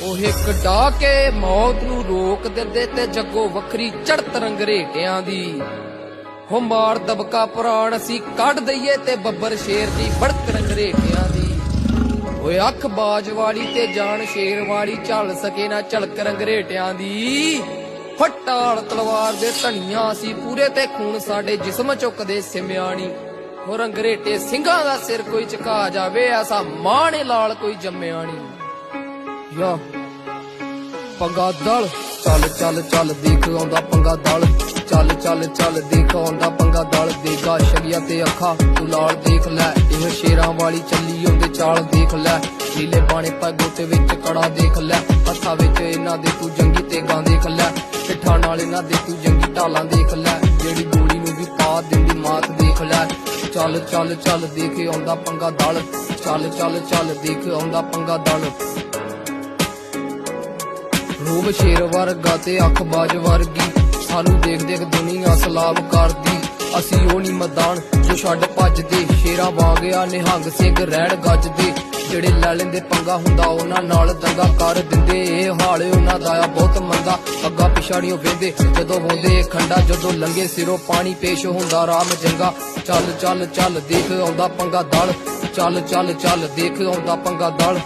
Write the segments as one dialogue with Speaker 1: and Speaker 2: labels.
Speaker 1: ਉਹ ਇੱਕ ਡਾ ਕੇ ਮੌਤ ਨੂੰ ਰੋਕ ਦਿੰਦੇ ਤੇ ਜੱਗੋ ਵੱਖਰੀ ਚੜਤ ਰੰਗਰੇਟਿਆਂ ਦੀ। ਹੋ ਮਾਰ ਦਬਕਾ ਪੁਰਾਣ ਅਸੀਂ ਕੱਢ ਦਈਏ ਤੇ ਬੱਬਰ ਸ਼ੇਰ ਦੀ ਬੜਕ ਰੰਗਰੇਟਿਆਂ ਦੀ। ਓਏ ਅੱਖ ਬਾਜ ਵਾਲੀ ਤੇ ਜਾਨ ਸ਼ੇਰ ਵਾਲੀ ਝੱਲ ਸਕੇ ਨਾ ਝਲਕ ਰੰਗਰੇਟਿਆਂ ਦੀ। ਫਟਾਲ ਤਲਵਾਰ ਦੇ ਧਣੀਆਂ ਸੀ ਪੂਰੇ ਤੇ ਖੂਨ ਸਾਡੇ ਜਿਸਮ ਚੁੱਕਦੇ ਸਿਮਿਆਣੀ। ਹੋ ਰੰਗਰੇਟੇ ਸਿੰਘਾਂ ਦਾ ਸਿਰ ਕੋਈ ਝੁਕਾ ਜਾਵੇ, ਐਸਾ ਮਾਣੇ ਲਾਲ ਕੋਈ ਜੰਮਿਆ ਨਹੀਂ ਯਾ। ਪੰਗਾ ਦਲ, ਚੱਲ ਚੱਲ ਚੱਲ, ਦੇਖ ਆਉਂਦਾ ਪੰਗਾ ਦਲ। ਚੱਲ ਚੱਲ ਚੱਲ, ਦੇਖ ਆਉਂਦਾ ਪੰਗਾ ਦਲ। ਦੇਗਾ ਸ਼ਗਿਆ ਤੇ ਅੱਖਾਂ, ਤੂੰ ਲਾਲ ਦੇਖ ਲੈ। ਇਹ ਸ਼ੇਰਾਂ ਵਾਲੀ ਚੱਲੀ ਆਉਂਦੇ ਚਾਲ ਦੇਖ ਲੈ। ਨੀਲੇ ਬਾਣੇ ਪੱਗੋ ਤੇ ਵਿੱਚ ਕੜਾ ਦੇਖ ਲੈ। ਹੱਥਾਂ ਵਿੱਚ ਇਹਨਾਂ ਦੇ ਤੂੰ ਜੰਗੀ ਤੇ ਗਾਂ ਦੇਖ ਲੈ। ਪਿੱਠਾਂ ਨਾਲ ਇਹਨਾਂ ਦੇ ਤੂੰ ਜੰਗੀ ਢਾਲਾਂ ਦੇਖ ਲੈ। ਜਿਹੜੀ ਗੋਲੀ ਨੂੰ ਵੀ ਪਾ ਦਿੰਦੀ ਮਾਤ ਦੇਖ ਲੈ। ਚੱਲ ਚੱਲ ਚੱਲ, ਦੇਖ ਆਉਂਦਾ ਪੰਗਾ ਦਲ। ਚੱਲ ਚੱਲ ਚੱਲ, ਦੇਖ ਆਉਂਦਾ ਪੰਗਾ ਦਲ। ਰੂਪ ਸ਼ੇਰ ਵਰਗਾ ਤੇ ਅੱਖ ਬਾਜ ਵਰਗੀ। ਸਾਨੂੰ ਦੇਖ ਦੇਖ ਦੁਨੀਆ ਸਲਾਮ ਕਰਦੀ। ਅਸੀਂ ਉਹ ਨਹੀਂ ਮੈਦਾਨ ਜੋ ਛੱਡ ਭੱਜਦੇ। ਸ਼ੇਰਾਂ ਵਾਂਗਿਆ ਨਿਹੰਗ ਸਿੰਘ ਰਹਿਣ ਗੱਜਦੇ। ਜਿਹੜੇ ਲੈ ਲੈਂਦੇ ਪੰਗਾ ਹੁੰਦਾ, ਉਹਨਾਂ ਨਾਲ ਦੰਗਾ ਕਰ ਦਿੰਦੇ। ਇਹ ਹਾਲ ਉਹਨਾਂ ਦਾ ਆ, ਬਹੁਤ ਮੰਦਾ। ਅੱਗਾ ਪਿਛਾੜੀਓ ਵੇਂਦੇ ਜਦੋਂ ਹੁੰਦੇ ਖੰਡਾ, ਜਦੋਂ ਲੰਗੇ ਸਿਰੋਂ ਪਾਣੀ ਪੇਸ਼ ਹੁੰਦਾ, ਰਾਮ ਜੰਗਾ। ਚੱਲ ਚੱਲ ਚੱਲ, ਦੇਖ ਆਉਂਦਾ ਪੰਗਾ ਦਲ। ਚੱਲ ਚੱਲ ਚੱਲ, ਦੇਖ ਆਉਂਦਾ ਪੰਗਾ ਦਲ।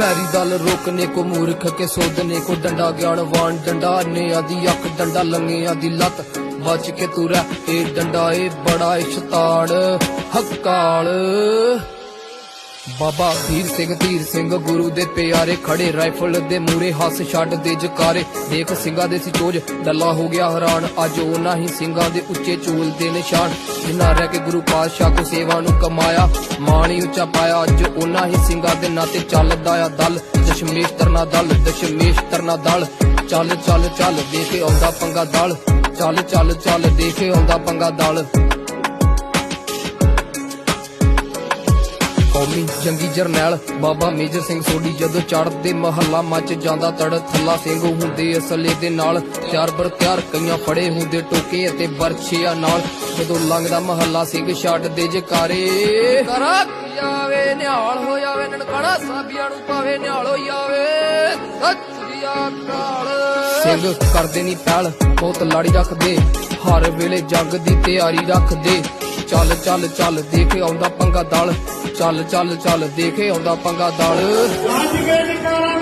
Speaker 1: ਵੈਰੀ ਦਲ ਰੋਕਨੇ ਕੋ ਮੂਰਖ ਕੇ ਸੋਧਨੇ ਕੋ ਡੰਡਾ ਗਿਆਨਵਾਨ ਡੰਡਾ ਨੇ ਆਦੀ ਅੱਖ ਡੰਡਾ ਲੰਗੇ ਆਦੀ ਲੱਤ ਬਚ ਕੇ ਤੂੰ ਰਹਿ ਇਹ ਡੰਡਾ ਏ ਬੜਾ ਏ ਇਸ਼ਤਾੜ ਹੱਕਾਲ ਬਾਬਾ ਵੀਰ ਸਿੰਘ, ਧੀਰ ਸਿੰਘ, ਗੁਰੂ ਦੇ ਪਿਆਰੇ ਖੜੇ ਰਾਈਫਲ ਦੇ ਮੂਰੇ ਹੱਸ ਛੱਡ ਦੇ ਜਕਾਰੇ। ਦੇਖ ਸਿੰਘਾਂ ਦੇ ਸੀ ਡੱਲਾ ਹੋ ਗਿਆ ਹੈਰਾਨ। ਅੱਜ ਉਹਨਾਂ ਹੀ ਸਿੰਘਾਂ ਦੇ ਉੱਚੇ ਚੂਲ ਦੇ ਨਿਸ਼ਾਨ। ਜਿਨ੍ਹਾਂ ਰਹਿ ਕੇ ਗੁਰੂ ਪਾਤਸ਼ਾਹ ਕੋ ਸੇਵਾ ਨੂੰ ਕਮਾਇਆ, ਮਾਣੀ ਉੱਚਾ ਪਾਇਆ। ਅੱਜ ਉਹਨਾਂ ਹੀ ਸਿੰਘਾਂ ਦੇ ਨਾਂ ਤੇ ਚੱਲਦਾ ਆ ਦਲ। ਦਸ਼ਮੇਸ਼ ਤਰਨਾ ਦਲ, ਦਸ਼ਮੇਸ਼ ਤਰਨਾ ਦਲ। ਚੱਲ ਚੱਲ ਚੱਲ ਦੇਖ ਆਉਂਦਾ ਪੰਗਾ ਦਲ। ਚੱਲ ਚੱਲ ਚੱਲ ਦੇਖ ਆਉਂਦਾ ਪੰਗਾ ਦਲ। ਕੌਮੀ ਜੰਗੀ ਜਰਨੈਲ ਬਾਬਾ ਮੇਜਰ ਸਿੰਘ ਸੋਢੀ ਜਦੋਂ ਚੜ੍ਹਦੇ ਮਹੱਲਾ ਮੱਚ ਜਾਂਦਾ ਤੜ ਥੱਲਾ ਸਿੰਘ ਹੁੰਦੇ ਅਸਲੇ ਦੇ ਨਾਲ। ਤਿਆਰ ਬਰ ਤਿਆਰ ਕਈਆਂ ਫੜੇ ਹੁੰਦੇ ਟੋਕੇ ਅਤੇ ਬਰਛਿਆਂ ਨਾਲ। ਜਦੋਂ ਲੰਘਦਾ ਮਹੱਲਾ ਸਿੰਘ ਛੱਡਦੇ ਜਕਾਰੇ। ਕਰਾ ਜਾਵੇ ਨਿਹਾਲ ਹੋ ਜਾਵੇ ਨਨਕਾਣਾ ਸਾਬੀਆਂ ਨੂੰ ਪਾਵੇ ਨਿਹਾਲ ਹੋ ਜਾਵੇ ਸੱਚ ਦੀ ਸਿੰਘ ਕਰਦੇ ਨਹੀਂ ਪਹਿਲ ਬਹੁਤ ਲਾੜੀ ਰੱਖਦੇ। ਹਰ ਵੇਲੇ ਜੰਗ ਦੀ ਤਿਆਰੀ ਰੱਖਦੇ। ਚੱਲ ਚੱਲ ਚੱਲ, ਦੇਖ ਆਉਂਦਾ ਪੰਗਾ ਦਲ। ਚੱਲ ਚੱਲ ਚੱਲ, ਦੇਖ ਆਉਂਦਾ ਪੰਗਾ ਦਲ।
Speaker 2: ਅੱਜ ਕੇ ਨਿਕਾਲਾ